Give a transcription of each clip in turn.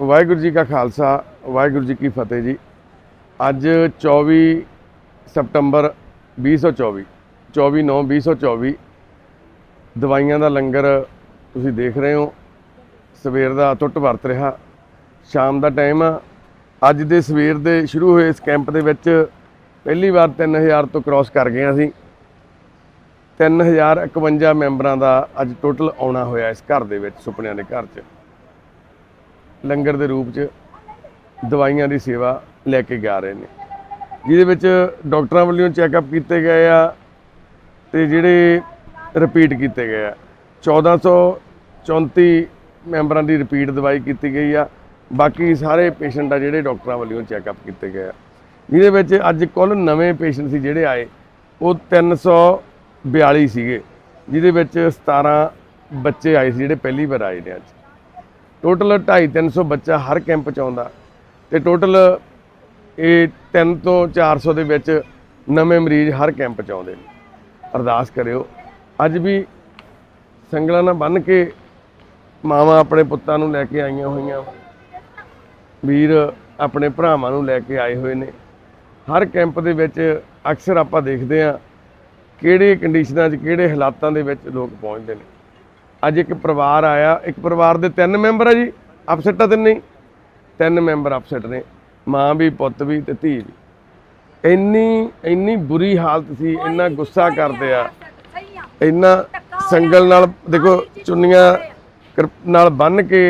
ਵਾਹਿਗੁਰੂ ਜੀ ਕਾ ਖਾਲਸਾ, ਵਾਹਿਗੁਰੂ ਜੀ ਕੀ ਫਤਿਹ ਜੀ। ਅੱਜ 24 ਸਤੰਬਰ 2024 24 9 2024 ਦਵਾਈਆਂ ਦਾ ਲੰਗਰ ਤੁਸੀਂ ਦੇਖ ਰਹੇ ਹੋ। ਸਵੇਰ ਦਾ ਟੁੱਟ ਵਰਤ ਰਿਹਾ, ਸ਼ਾਮ ਦਾ ਟਾਈਮ ਆ। ਅੱਜ ਦੇ ਸਵੇਰ ਦੇ ਸ਼ੁਰੂ ਹੋਏ ਇਸ ਕੈਂਪ ਦੇ ਵਿੱਚ ਪਹਿਲੀ ਵਾਰ 3000 ਤੋਂ ਕ੍ਰਾਸ ਕਰ ਗਏ ਅਸੀਂ। 3051 ਮੈਂਬਰਾਂ ਦਾ ਅੱਜ ਟੋਟਲ ਆਉਣਾ ਹੋਇਆ ਇਸ ਘਰ ਦੇ ਵਿੱਚ, ਸੁਪਨਿਆਂ ਦੇ ਘਰ 'ਚ। ਲੰਗਰ ਦੇ ਰੂਪ 'ਚ ਦਵਾਈਆਂ ਦੀ ਸੇਵਾ ਲੈ ਕੇ ਜਾ ਰਹੇ ਨੇ। ਜਿਹਦੇ ਵਿੱਚ ਡਾਕਟਰਾਂ ਵੱਲੋਂ ਚੈੱਕਅਪ ਕੀਤੇ ਗਏ ਆ ਤੇ ਜਿਹੜੇ ਰਿਪੀਟ ਕੀਤੇ ਗਏ ਆ। 1434 ਮੈਂਬਰਾਂ ਦੀ ਰਿਪੀਟ ਦਵਾਈ ਕੀਤੀ ਗਈ ਆ। ਬਾਕੀ ਸਾਰੇ ਪੇਸ਼ੈਂਟ ਆ ਜਿਹੜੇ ਡਾਕਟਰਾਂ ਵੱਲੋਂ ਚੈੱਕਅਪ ਕੀਤੇ ਗਏ ਆ। ਜਿਹਦੇ ਵਿੱਚ ਅੱਜ ਕੁੱਲ ਨਵੇਂ ਪੇਸ਼ੈਂਟ ਸੀ ਜਿਹੜੇ ਆਏ, ਉਹ 342 ਸੀਗੇ। ਜਿਹਦੇ ਵਿੱਚ 17 ਬੱਚੇ ਆਏ ਸੀ ਜਿਹੜੇ ਪਹਿਲੀ ਵਾਰ ਆਏ ਨੇ ਅੱਜ। ਟੋਟਲ 2.5 300 ਬੱਚਾ ਹਰ ਕੈਂਪ ਚ ਆਉਂਦਾ। ਤੇ ਟੋਟਲ ਇਹ 3 ਤੋਂ 400 ਦੇ ਵਿੱਚ ਨਵੇਂ ਮਰੀਜ਼ ਹਰ ਕੈਂਪ ਚ ਆਉਂਦੇ ਨੇ। ਅਰਦਾਸ ਕਰਿਓ, ਅੱਜ ਵੀ ਸੰਗਲਾਂ ਨਾਲ ਬੰਨ ਕੇ ਮਾਵਾਂ ਆਪਣੇ ਪੁੱਤਾਂ ਨੂੰ ਲੈ ਕੇ ਆਈਆਂ ਹੋਈਆਂ। ਵੀਰ ਆਪਣੇ ਭਰਾਵਾਂ ਨੂੰ ਲੈ ਕੇ ਆਏ ਹੋਏ ਨੇ। ਹਰ ਕੈਂਪ ਦੇ ਵਿੱਚ ਅਕਸਰ ਆਪਾਂ ਦੇਖਦੇ ਆ ਕਿਹੜੇ ਕੰਡੀਸ਼ਨਾਂ 'ਚ, ਕਿਹੜੇ ਹਾਲਾਤਾਂ ਦੇ ਵਿੱਚ ਲੋਕ ਪਹੁੰਚਦੇ ਨੇ। ਅੱਜ ਇੱਕ ਪਰਿਵਾਰ ਆਇਆ ਇੱਕ ਪਰਿਵਾਰ ਦੇ ਤਿੰਨ ਮੈਂਬਰ ਆ ਜੀ ਅਪਸੈਟ ਆ ਤੇ ਨਹੀਂ ਤਿੰਨ ਮੈਂਬਰ ਅਪਸੈਟ ਨੇ ਮਾਂ ਵੀ ਪੁੱਤ ਵੀ ਤੇ ਧੀ ਵੀ। ਇੰਨੀ ਇੰਨੀ ਬੁਰੀ ਹਾਲਤ ਸੀ ਇੰਨਾ ਗੁੱਸਾ ਕਰਦੇ ਆ। ਇੰਨਾ ਸੰਗਲ ਨਾਲ ਦੇਖੋ ਚੁੰਨੀਆਂ ਨਾਲ ਬੰਨ ਕੇ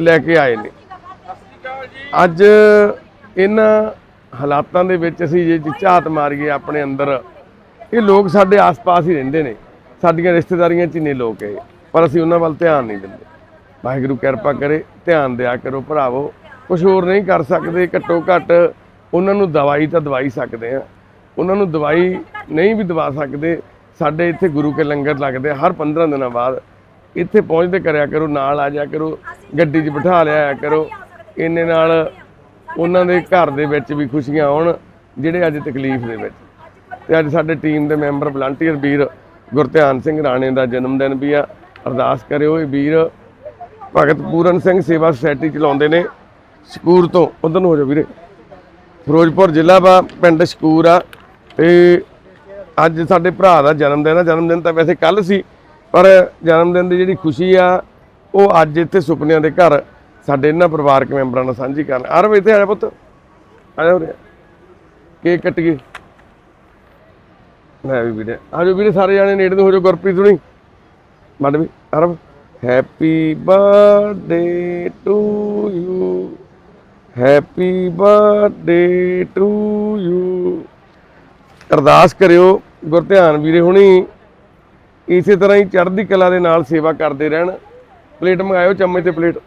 ਲੈ ਕੇ ਆਏ ਨੇ। ਅੱਜ ਇਹਨਾਂ ਹਾਲਾਤਾਂ ਦੇ ਵਿੱਚ ਅਸੀਂ ਜੇ ਝਾਤ ਮਾਰੀਏ ਆਪਣੇ ਅੰਦਰ ਇਹ ਲੋਕ ਸਾਡੇ ਆਸ-ਪਾਸ ਹੀ ਰਹਿੰਦੇ ਨੇ। ਸਾਡੀਆਂ ਰਿਸ਼ਤੇਦਾਰੀਆਂ 'ਚ ਹੀ ਨੇ ਲੋਕ ਇਹ। ਪਰ ਅਸੀਂ ਉਹਨਾਂ ਵੱਲ ਧਿਆਨ ਨਹੀਂ ਦਿੰਦੇ। ਵਾਹਿਗੁਰੂ ਕਿਰਪਾ ਕਰੇ, ਧਿਆਨ ਦਿਆ ਕਰੋ ਭਰਾਵੋ। ਕੁਝ ਹੋਰ ਨਹੀਂ ਕਰ ਸਕਦੇ, ਘੱਟੋ ਘੱਟ ਉਹਨਾਂ ਨੂੰ ਦਵਾਈ ਤਾਂ ਦਵਾਈ ਸਕਦੇ ਆ ਉਹਨਾਂ ਨੂੰ ਦਵਾਈ ਨਹੀਂ ਵੀ ਦਵਾ ਸਕਦੇ। ਸਾਡੇ ਇੱਥੇ ਗੁਰੂ ਕੇ ਲੰਗਰ ਲੱਗਦੇ ਹਰ 15 ਦਿਨਾਂ ਬਾਅਦ। ਇੱਥੇ ਪਹੁੰਚਦੇ ਕਰਿਆ ਕਰੋ, ਨਾਲ ਆ ਜਾ ਕਰੋ, ਗੱਡੀ 'ਚ ਬਿਠਾ ਲਿਆ ਕਰੋ। ਇੰਨੇ ਨਾਲ ਉਹਨਾਂ ਦੇ ਘਰ ਦੇ ਵਿੱਚ ਵੀ ਖੁਸ਼ੀਆਂ ਆਉਣ, ਜਿਹੜੇ ਅੱਜ ਤਕਲੀਫ ਦੇ ਵਿੱਚ। ਤੇ ਅੱਜ ਸਾਡੇ ਟੀਮ ਦੇ ਮੈਂਬਰ, ਵਲੰਟੀਅਰ ਵੀਰ ਗੁਰਧਿਆਨ ਸਿੰਘ ਰਾਣੇ ਦਾ ਜਨਮ ਦਿਨ ਵੀ ਆ। ਅਰਦਾਸ ਕਰਿਓ ਇਹ ਵੀਰ। ਭਗਤ ਪੂਰਨ ਸਿੰਘ ਸੇਵਾ ਸੁਸਾਇਟੀ ਚਲਾਉਂਦੇ ਨੇ ਸ਼ਕੂਰ ਤੋਂ। ਉਧਰ ਨੂੰ ਹੋ ਜਾਓ ਵੀਰੇ। ਫਿਰੋਜ਼ਪੁਰ ਜ਼ਿਲ੍ਹਾ ਵਾ, ਪਿੰਡ ਸ਼ਕੂਰ ਆ। ਤੇ ਅੱਜ ਸਾਡੇ ਭਰਾ ਦਾ ਜਨਮ ਦਿਨ ਆ। ਜਨਮ ਦਿਨ ਤਾਂ ਵੈਸੇ ਕੱਲ ਸੀ, ਪਰ ਜਨਮ ਦਿਨ ਦੀ ਜਿਹੜੀ ਖੁਸ਼ੀ ਆ, ਉਹ ਅੱਜ ਇੱਥੇ ਸੁਪਨਿਆਂ ਦੇ ਘਰ ਸਾਡੇ ਇਹਨਾਂ ਪਰਿਵਾਰਕ ਮੈਂਬਰਾਂ ਨਾਲ ਸਾਂਝੀ ਕਰਨ। ਅਰਵ ਇੱਥੇ, ਆ ਜਾ ਪੁੱਤ। ਆ ਜਾ ਰਿਹਾ ਕੇਕ ਕੱਟ ਗਏ ਮੈਂ ਵੀ ਵੀਰੇ ਆ ਜਾਓ ਵੀਰੇ ਸਾਰੇ ਜਾਣੇ ਨੇੜੇ ਨੂੰ ਹੋ ਜਾਓ, ਗੁਰਪ੍ਰੀਤ ਹੁਣੀ। ਮੱਡ ਵੀ ਅਰਬ happy birthday to you happy birthday to you ਅਰਦਾਸ ਕਰਿਓ ਗੁਰਧਿਆਨ ਵੀਰੇ ਹੁਣੀ। ਇਸੇ ਤਰ੍ਹਾਂ ਹੀ ਚੜ੍ਹਦੀ ਕਲਾ ਦੇ ਨਾਲ ਸੇਵਾ ਕਰਦੇ ਰਹਿਣ। ਪਲੇਟ ਮੰਗਾਇਓ ਚਮਚ ਤੇ ਪਲੇਟ।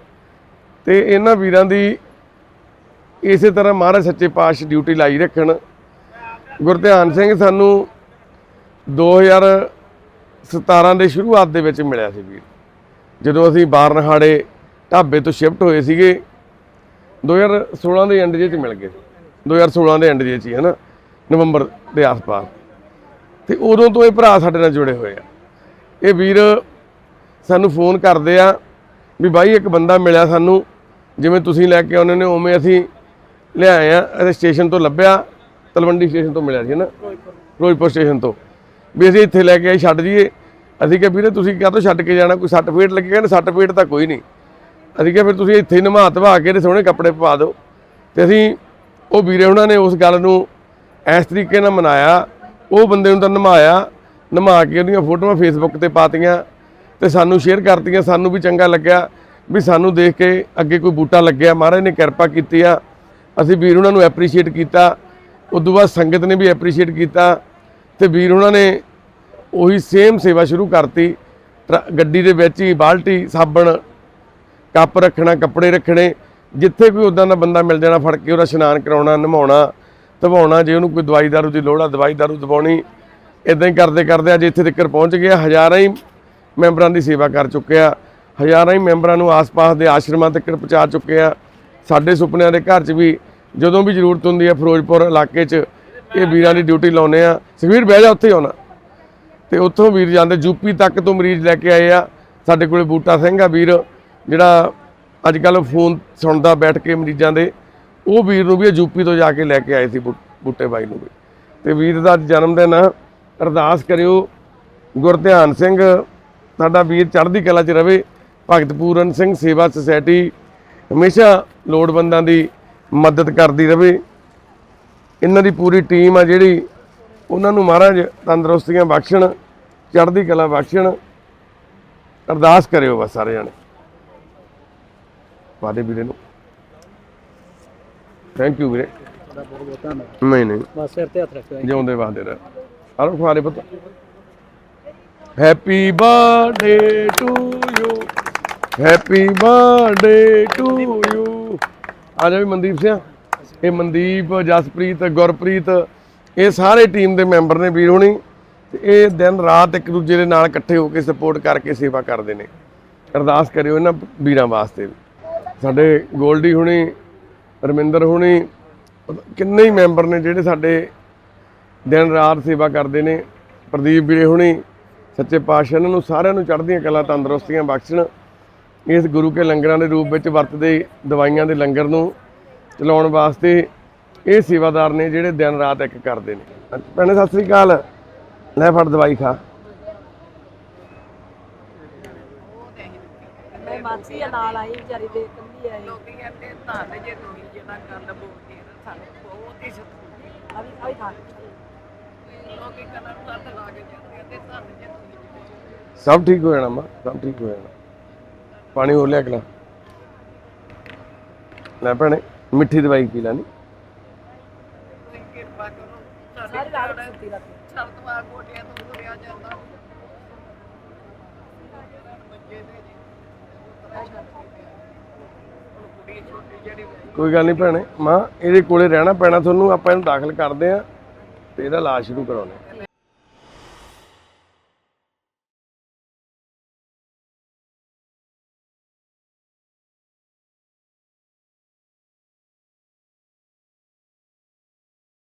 ਤੇ ਇਹਨਾਂ ਵੀਰਾਂ ਦੀ ਇਸੇ ਤਰ੍ਹਾਂ ਮਹਾਰਾਜ ਸੱਚੇ ਪਾਤਸ਼ਾਹ ਡਿਊਟੀ ਲਾਈ ਰੱਖਣ। ਗੁਰਧਿਆਨ ਸਿੰਘ ਸਾਨੂੰ 2017 ਦੇ ਸ਼ੁਰੂਆਤ ਦੇ ਵਿੱਚ ਮਿਲਿਆ ਸੀ ਵੀਰ। ਜਦੋਂ ਅਸੀਂ ਬਾਰਨਹਾੜੇ ਢਾਬੇ ਤੋਂ ਸ਼ਿਫਟ ਹੋਏ ਸੀਗੇ 2016 ਦੇ ਐਂਡ ਜੇ ਚ ਮਿਲ ਗਏ 2016 ਦੇ ਐਂਡ ਜੇ ਚ ਹੀ ਨਾ ਨਵੰਬਰ ਦੇ ਆਸ-ਪਾਸ। ਤੇ ਉਦੋਂ ਤੋਂ ਇਹ ਭਰਾ ਸਾਡੇ ਨਾਲ ਜੁੜੇ ਹੋਏ ਆ। ਇਹ ਵੀਰ ਸਾਨੂੰ ਫੋਨ ਕਰਦੇ ਆ ਵੀ ਬਾਈ, ਇੱਕ ਬੰਦਾ ਮਿਲਿਆ ਸਾਨੂੰ, ਜਿਵੇਂ ਤੁਸੀਂ ਲੈ ਕੇ ਆਉਂਦੇ ਨੇ, ਉਵੇਂ ਅਸੀਂ ਲਿਆਏ ਆ। ਇਹ ਸਟੇਸ਼ਨ ਤੋਂ ਲੱਭਿਆ, ਤਲਵੰਡੀ ਸਟੇਸ਼ਨ ਤੋਂ ਮਿਲਿਆ ਸੀ ਨਾ ਫਿਰੋਜ਼ਪੁਰ ਸਟੇਸ਼ਨ ਤੋਂ। ਵੀ ਅਸੀਂ ਇੱਥੇ ਲੈ ਕੇ ਆਏ, ਛੱਡ ਜੀਏ ਅਸੀਂ ਕਿਹਾ, ਵੀਰੇ, ਤੁਸੀਂ ਕਾਹਤੋਂ ਛੱਡ ਕੇ ਜਾਣਾ? ਕੋਈ ਸੱਟ ਫੇਟ ਲੱਗੇ ਕਹਿੰਦੇ, ਸੱਟ ਫੇਟ ਤਾਂ ਕੋਈ ਨਹੀਂ। ਅਸੀਂ ਕਿਹਾ, ਫਿਰ ਤੁਸੀਂ ਇੱਥੇ ਹੀ ਨਮਾ ਧਵਾ ਕੇ ਤੇ ਸੋਹਣੇ ਕੱਪੜੇ ਪਾ ਦਿਓ। ਤੇ ਅਸੀਂ, ਉਹ ਵੀਰੇ ਉਹਨਾਂ ਨੇ ਉਸ ਗੱਲ ਨੂੰ ਇਸ ਤਰੀਕੇ ਨਾਲ ਮਨਾਇਆ। ਉਹ ਬੰਦੇ ਨੂੰ ਤਾਂ ਨਮਾਇਆ। ਨਮਾ ਕੇ ਉਹਦੀਆਂ ਫੋਟੋਆਂ ਫੇਸਬੁੱਕ ਤੇ ਪਾਤੀਆਂ ਤੇ ਸਾਨੂੰ ਸ਼ੇਅਰ ਕਰਤੀਆਂ। ਸਾਨੂੰ ਵੀ ਚੰਗਾ ਲੱਗਿਆ ਵੀ ਸਾਨੂੰ ਦੇਖ ਕੇ ਅੱਗੇ ਕੋਈ ਬੂਟਾ ਲੱਗਿਆ। ਮਹਾਰਾਜ ਨੇ ਕਿਰਪਾ ਕੀਤੀ ਆ। ਅਸੀਂ ਵੀਰ ਉਹਨਾਂ ਨੂੰ ਐਪਰੀਸ਼ੀਏਟ ਕੀਤਾ। ਉਦੋਂ ਬਾਅਦ ਸੰਗਤ ਨੇ ਵੀ ਐਪਰੀਸ਼ੀਏਟ ਕੀਤਾ ਤੇ ਵੀਰ ਉਹਨਾਂ ਨੇ ਉਹੀ ਸੇਮ ਸੇਵਾ ਸ਼ੁਰੂ ਕਰਤੀ। ਟਰ- ਗੱਡੀ ਦੇ ਵਿੱਚ ਹੀ ਬਾਲਟੀ, ਸਾਬਣ, ਕੱਪ ਰੱਖਣਾ, ਕੱਪੜੇ ਰੱਖਣੇ, ਜਿੱਥੇ ਕੋਈ ਉਦਾਂ ਦਾ ਬੰਦਾ ਮਿਲ ਜਾਣਾ, ਫੜ ਕੇ ਉਹਦਾ ਇਸ਼ਨਾਨ ਕਰਾਉਣਾ, ਨਮਾਉਣਾ, ਧਵਾਉਣਾ, ਜੇ ਉਹਨੂੰ ਕੋਈ ਦਵਾਈ ਦਾਰੂ ਦੀ ਲੋੜ ਆ, ਦਵਾਈ ਦਾਰੂ ਦਵਾਉਣੀ ਇਦਾਂ ਹੀ ਕਰਦੇ ਕਰਦੇ ਅੱਜ ਇੱਥੇ ਤੱਕ ਪਹੁੰਚ ਗਿਆ, ਹਜ਼ਾਰਾਂ ਹੀ ਮੈਂਬਰਾਂ ਦੀ ਸੇਵਾ ਕਰ ਚੁੱਕਿਆ, ਹਜ਼ਾਰਾਂ ਹੀ ਮੈਂਬਰਾਂ ਨੂੰ ਆਸ-ਪਾਸ ਦੇ ਆਸ਼ਰਮਾਂ ਤੱਕ ਪਹੁੰਚਾ ਚੁੱਕੇ ਆ ਸਾਡੇ ਸੁਪਨਿਆਂ ਦੇ ਘਰ 'ਚ ਵੀ ਜਦੋਂ ਵੀ ਜ਼ਰੂਰਤ ਹੁੰਦੀ ਹੈ ਫਿਰੋਜ਼ਪੁਰ ਇਲਾਕੇ 'ਚ ਇਹ ਵੀਰਾਂ ਦੀ ਡਿਊਟੀ ਲਾਉਨੇ ਆ। ਸੁਖਵੀਰ ਬਹਿ ਜਾ, ਉੱਥੇ ਆਉਣਾ। ਤੇ ਉੱਥੋਂ ਵੀਰ ਜਾਂਦੇ, ਯੂਪੀ ਤੱਕ ਤੋਂ ਮਰੀਜ਼ ਲੈ ਕੇ ਆਏ ਆ। ਸਾਡੇ ਕੋਲੇ ਬੂਟਾ ਸਿੰਘ ਆ ਵੀਰ, ਜਿਹੜਾ ਅੱਜ ਕੱਲ ਫੋਨ ਸੁਣਦਾ ਬੈਠ ਕੇ ਮਰੀਜ਼ਾਂ ਦੇ। ਉਹ ਵੀਰ ਨੂੰ ਵੀ ਯੂਪੀ ਤੋਂ ਜਾ ਕੇ ਲੈ ਕੇ ਆਏ ਸੀ ਬੂ- ਬੂਟੇ ਬਾਈ ਨੂੰ ਵੀ। ਤੇ ਵੀਰ ਦਾ ਅੱਜ ਜਨਮ ਦਿਨ ਅਰਦਾਸ ਕਰਿਓ, ਗੁਰਧਿਆਨ ਸਿੰਘ, ਸਾਡਾ ਵੀਰ ਚੜ੍ਹਦੀ ਕਲਾ 'ਚ ਰਵੇ। ਭਗਤ ਪੂਰਨ ਸਿੰਘ ਸੇਵਾ ਸੁਸਾਇਟੀ ਹਮੇਸ਼ਾ ਲੋੜਵੰਦਾਂ ਦੀ ਮਦਦ ਕਰਦੀ ਰਵੇ। ਇਹਨਾਂ ਦੀ ਪੂਰੀ ਟੀਮ ਆ ਜਿਹੜੀ ਉਹਨਾਂ ਨੂੰ ਮਹਾਰਾਜ ਤੰਦਰੁਸਤੀਆਂ ਬਖਸ਼ਣ ਚੜ੍ਹਦੀ ਕਲਾ ਬਖਸ਼ਣ। ਅਰਦਾਸ ਕਰਿਓ ਬਸ ਸਾਰੇ ਜਣੇ ਵਾਦੇ ਵੀਰੇ ਨੂੰ। ਥੈਂਕ ਯੂ ਵੀਰੇ। ਤੁਹਾਡਾ ਬਹੁਤ ਬਹੁਤ ਧੰਨਵਾਦ ਨਹੀਂ ਨਹੀਂ। ਬਸ ਸਿਰ ਤੇ ਹੱਥ ਰੱਖਿਓ। ਜਿਉਂਦੇ ਵਾਦੇ ਰਹਿ। ਆਰੋ ਖਵਾਰੇ ਪੁੱਤ। Happy birthday to you happy birthday to you ਆ ਜਾ ਵੀ ਮਨਦੀਪ ਸਿੰਘ। ਇਹ ਮਨਦੀਪ ਜਸਪ੍ਰੀਤ ਗੁਰਪ੍ਰੀਤ ਇਹ ਸਾਰੇ ਟੀਮ ਦੇ ਮੈਂਬਰ ਨੇ ਵੀਰ ਹੋਣੀ, ਤੇ ਇਹ ਦਿਨ ਰਾਤ ਇੱਕ ਦੂਜੇ ਦੇ ਨਾਲ ਇਕੱਠੇ ਹੋ ਕੇ ਸਪੋਰਟ ਕਰਕੇ ਸੇਵਾ ਕਰਦੇ ਨੇ। ਅਰਦਾਸ ਕਰਿਓ ਇਹਨਾਂ ਵੀਰਾਂ ਵਾਸਤੇ ਵੀ। ਸਾਡੇ ਗੋਲਡੀ ਹੁਣੀ, ਰਮਿੰਦਰ ਹੁਣੀ, ਕਿੰਨੇ ਹੀ ਮੈਂਬਰ ਨੇ ਜਿਹੜੇ ਸਾਡੇ ਦਿਨ ਰਾਤ ਸੇਵਾ ਕਰਦੇ ਨੇ। ਪ੍ਰਦੀਪ ਵੀਰੇ ਹੁਣੀ, ਸੱਚੇ ਪਾਤਸ਼ਾਹ, ਇਹਨਾਂ ਨੂੰ ਸਾਰਿਆਂ ਨੂੰ ਚੜ੍ਹਦੀਆਂ ਕਲਾ, ਤੰਦਰੁਸਤੀਆਂ ਬਖਸ਼ਣ। ਇਸ ਗੁਰੂ ਕੇ ਲੰਗਰਾਂ ਦੇ ਰੂਪ ਵਿੱਚ ਵਰਤਦੇ ਦਵਾਈਆਂ ਦੇ ਲੰਗਰ ਨੂੰ ਚਲਾਉਣ ਵਾਸਤੇ ਇਹ ਸੇਵਾਦਾਰ ਨੇ ਜਿਹੜੇ ਦਿਨ ਰਾਤ ਇੱਕ ਕਰਦੇ ਨੇ। ਭੈਣੇ ਸਤਿ ਸ੍ਰੀ ਅਕਾਲ। ਲੈ ਫੜ ਦਵਾਈ ਖਾ। ਮੈਂ ਮਾਸੀ ਆ ਨਾਲ ਆਈ ਵਿਚਾਰੀ ਦੇ ਕੰਦੀ ਆਈ ਲੋਕੀ ਕਹਿੰਦੇ ਧੰਨ ਜੇ ਤੁਸੀਂ ਜਿਹੜਾ ਗੱਲ ਬੋਲਦੀ ਹੈ ਨਾ ਸਾਨੂੰ ਬਹੁਤ ਹੀ ਸਤਿਕਾਰ ਆ ਵੀ ਆ ਵੀ ਖਾ। ਲੋਕੀ ਕੰਨਾਂ ਨੂੰ ਹੱਥ ਲਾ ਕੇ ਜਾਂਦੇ ਤੇ ਧੰਨ ਜੇ ਤੁਸੀਂ ਜਿਹੜੇ ਸਭ ਠੀਕ ਹੋ ਜਾਣਾ ਮਾ ਸਭ ਠੀਕ ਹੋ ਜਾਣਾ। ਪਾਣੀ ਹੋਰ ਲਿਆ ਅਗਲਾ ਲੈ। ਭੈਣੇ ਮਿੱਠੀ ਦਵਾਈ ਪੀ ਲੈਣੀ ਤੁਸੀਂ ਕਿਰਪਾ ਕਰੋ ਸਾਰੀ ਸਾਡੇ ਰਾਤ ਸੁੱਤੀ ਰਾਤੀ ਸਰਦਵਾ ਗੋਡਿਆਂ ਤੋਂ ਤੁਰਿਆ ਜਾਂਦਾ ਬੱਚੇ ਦੇ ਜੀ ਹੁਣ ਕੁੜੀ ਛੋਟੀ ਜਿਹੜੀ ਹੋਈ, ਕੋਈ ਗੱਲ ਨਹੀਂ ਭੈਣੇ ਮਾਂ ਇਹਦੇ ਕੋਲੇ ਰਹਿਣਾ ਪੈਣਾ ਤੁਹਾਨੂੰ ਆਪਾਂ ਇਹਨੂੰ ਦਾਖਲ ਕਰਦੇ ਆ ਤੇ ਇਹਦਾ ਇਲਾਜ ਸ਼ੁਰੂ ਕਰਾਉਣੇ